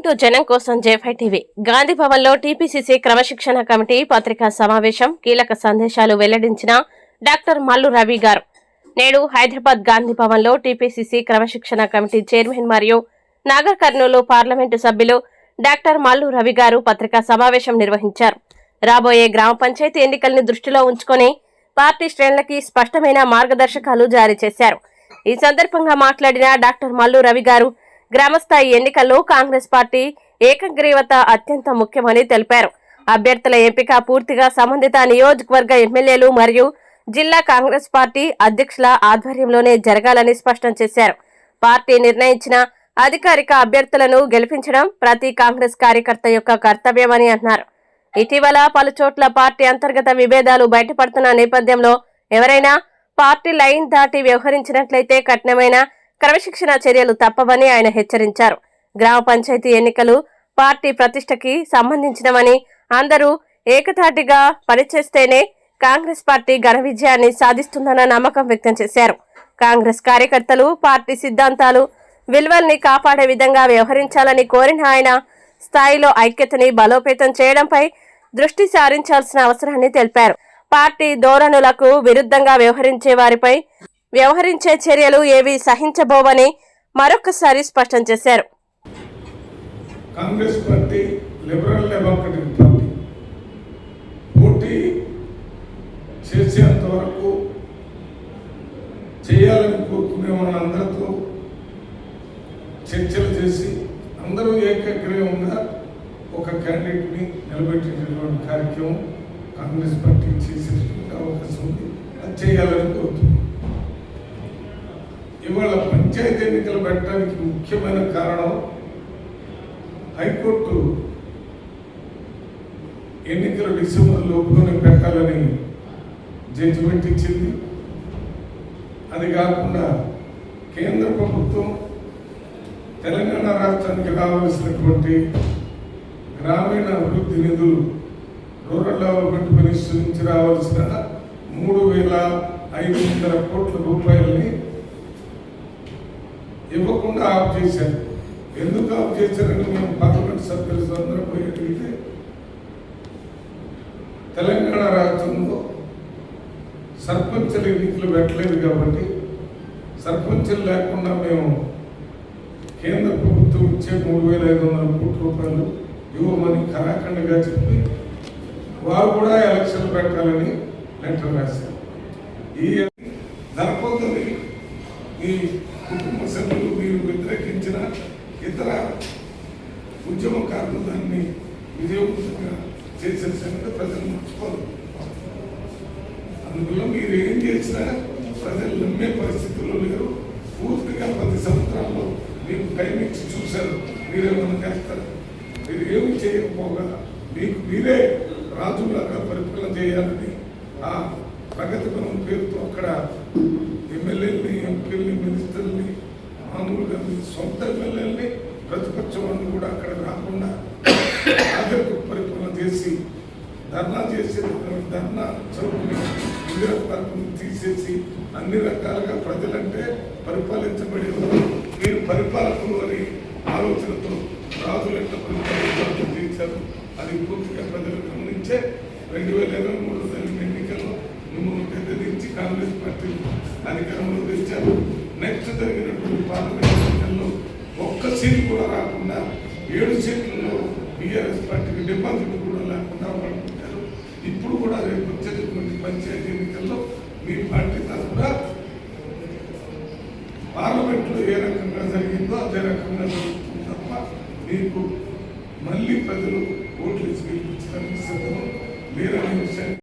Welcome to జనం కోసం జేఫై TV. Gandhi భవన్లో టీపీసీసీ క్రమశిక్షణ కమిటీ పత్రికా సమావేశం కీలక సందేశాలు వెల్లడించిన డాక్టర్ మల్లు రవి గారు. నేడు హైదరాబాద్ గాంధీ భవన్లో టీపీసీసీ క్రమశిక్షణ కమిటీ చైర్మన్ మరియు నాగర్ కర్నూలు పార్లమెంటు సభ్యులు డాక్టర్ మల్లు రవి గారు పత్రికా సమావేశం నిర్వహించారు. రాబోయే గ్రామ పంచాయతీ ఎన్నికల్ని దృష్టిలో ఉంచుకొని పార్టీ శ్రేణులకి స్పష్టమైన మార్గదర్శకాలు జారీ చేశారు. ఈ సందర్భంగా మాట్లాడిన డాక్టర్ మల్లు రవి గారు గ్రామస్థాయి ఎన్నికల్లో కాంగ్రెస్ పార్టీ ఏకగ్రీవత అత్యంత ముఖ్యమని తెలిపారు. అభ్యర్థుల ఎంపిక పూర్తిగా సంబంధిత నియోజకవర్గ ఎమ్మెల్యేలు మరియు జిల్లా కాంగ్రెస్ పార్టీ అధ్యక్షుల ఆధ్వర్యంలోనే జరగాలని స్పష్టం చేశారు. పార్టీ నిర్ణయించిన అధికారిక అభ్యర్థులను గెలిపించడం ప్రతి కాంగ్రెస్ కార్యకర్త యొక్క కర్తవ్యమని అన్నారు. ఇటీవల పలుచోట్ల పార్టీ అంతర్గత విభేదాలు బయటపడుతున్న నేపథ్యంలో ఎవరైనా పార్టీ లైన్ దాటి వ్యవహరించినట్లయితే కఠినమైన క్రమశిక్షణ చర్యలు తప్పవని ఆయన హెచ్చరించారు. గ్రామ పంచాయతీ ఎన్నికలు పార్టీ ప్రతిష్టకి సంబంధించినవని అందరూ ఏకతాటిగా పనిచేస్తేనే కాంగ్రెస్ పార్టీ ఘన విజయాన్ని సాధిస్తుందన్న నమ్మకం వ్యక్తం చేశారు. కాంగ్రెస్ కార్యకర్తలు పార్టీ సిద్ధాంతాలు విలువల్ని కాపాడే విధంగా వ్యవహరించాలని కోరిన ఆయన స్థాయిలో ఐక్యతని బలోపేతం చేయడంపై దృష్టి సారించాల్సిన అవసరాన్ని తెలిపారు. పార్టీ ధోరణులకు విరుద్ధంగా వ్యవహరించే వారిపై వ్యవహరించే చర్యలు ఏవి సహించబోవని మరొకసారి స్పష్టం చేశారు. Congress party liberal democratic party పోటీ చేసేంత వరకు చేయాలని కోరుకునే వాళ్ళందరితో చర్చలు చేసి అందరూ ఏకగ్రీవంగా ఒక క్యాండిడేట్ని నిలబెట్టేటటువంటి కార్యక్రమం కాంగ్రెస్ పార్టీ చేసేటువంటి అవకాశం ఉంది. అది చేయాలని కోరుతున్నాం. ఇవాళ పంచాయతీ ఎన్నికలు పెట్టడానికి ముఖ్యమైన కారణం హైకోర్టు ఎన్నికలు డిసెంబర్ లోపులోనే పెట్టాలని జడ్జిమెంట్ ఇచ్చింది. అది కాకుండా కేంద్ర ప్రభుత్వం తెలంగాణ రాష్ట్రానికి రావాల్సినటువంటి గ్రామీణ అభివృద్ధి నిధులు రూరల్ డెవలప్మెంట్ మినిస్టర్ నుంచి రావాల్సిన మూడు వేల ఐదు వందల కోట్ల రూపాయలని ఇవ్వకుండా ఆఫ్ చేశారు. ఎందుకు ఆఫ్ చేశారని మేము పార్లమెంట్ సభ్యులు అందరూ పోయి అడిగితే తెలంగాణ రాష్ట్రంలో సర్పంచుల ఎన్నికలు పెట్టలేదు కాబట్టి సర్పంచులు లేకుండా మేము కేంద్ర ప్రభుత్వం ఇచ్చే మూడు వేల ఐదు వందల కోట్ల రూపాయలు ఇవ్వమని కరాఖండగా చెప్పి వారు కూడా ఎలక్షన్ పెట్టాలని లెటర్ రాశారు. ఈ ధరపొద్దని ఈ మీరు వ్యతిరేకించిన ఇతర ఉద్యమకారులు దాన్ని విజయవంతంగా చేసిన సంగతి ప్రజలు మర్చిపోరు. అందువల్ల మీరు ఏం చేసినా ప్రజలు నమ్మే పరిస్థితుల్లో లేరు. పూర్తిగా పది సంవత్సరాల్లో మీకు టైం ఇచ్చి చూశారు. మీరేమన్నా చేస్తారు? మీరు ఏమి చేయకపోగా మీకు మీరే రాజులాగా పరిపాలన చేయాలని ఆ ప్రగతి పేరుతో అక్కడ ఎమ్మెల్యేలని ఎంపీలని మినిస్టర్ని మామూలుగా మీ సొంత పిల్లల్ని ప్రతిపక్షం వాళ్ళు కూడా అక్కడ రాకుండా ఆదరణ పరిపాలన చేసి ధర్నా చేసే ధర్నా చదువుకుని ఇందిరా పార్కుని తీసేసి అన్ని రకాలుగా ప్రజలంటే పరిపాలించబడి మీరు పరిపాలకులు అని ఆలోచనతో రాజులు ఎట్లా పరిపాలన చేశారు అది పూర్తిగా ప్రజలు గమనించే రెండు వేల ఇరవై మూడు జరిగిన ఎన్నికల్లో మిమ్మల్ని పెద్దదించి కాంగ్రెస్ పార్టీ అధికారంలో తెచ్చారు. సీట్లు కూడా రాకుండా ఏడు సీట్లలో బీఆర్ఎస్ పార్టీకి డిపాజిట్ కూడా లేకుండా వాళ్ళు ఇప్పుడు కూడా రేపు వచ్చేటటువంటి పంచాయతీ ఎన్నికల్లో మీ పార్టీ తరఫున పార్లమెంట్లో ఏ రకంగా జరిగిందో అదే రకంగా జరుగుతుంది తప్ప మీకు మళ్ళీ ప్రజలు ఓట్లు ఇచ్చి గెలిపించడానికి సిద్ధం లేరనే విషయాన్ని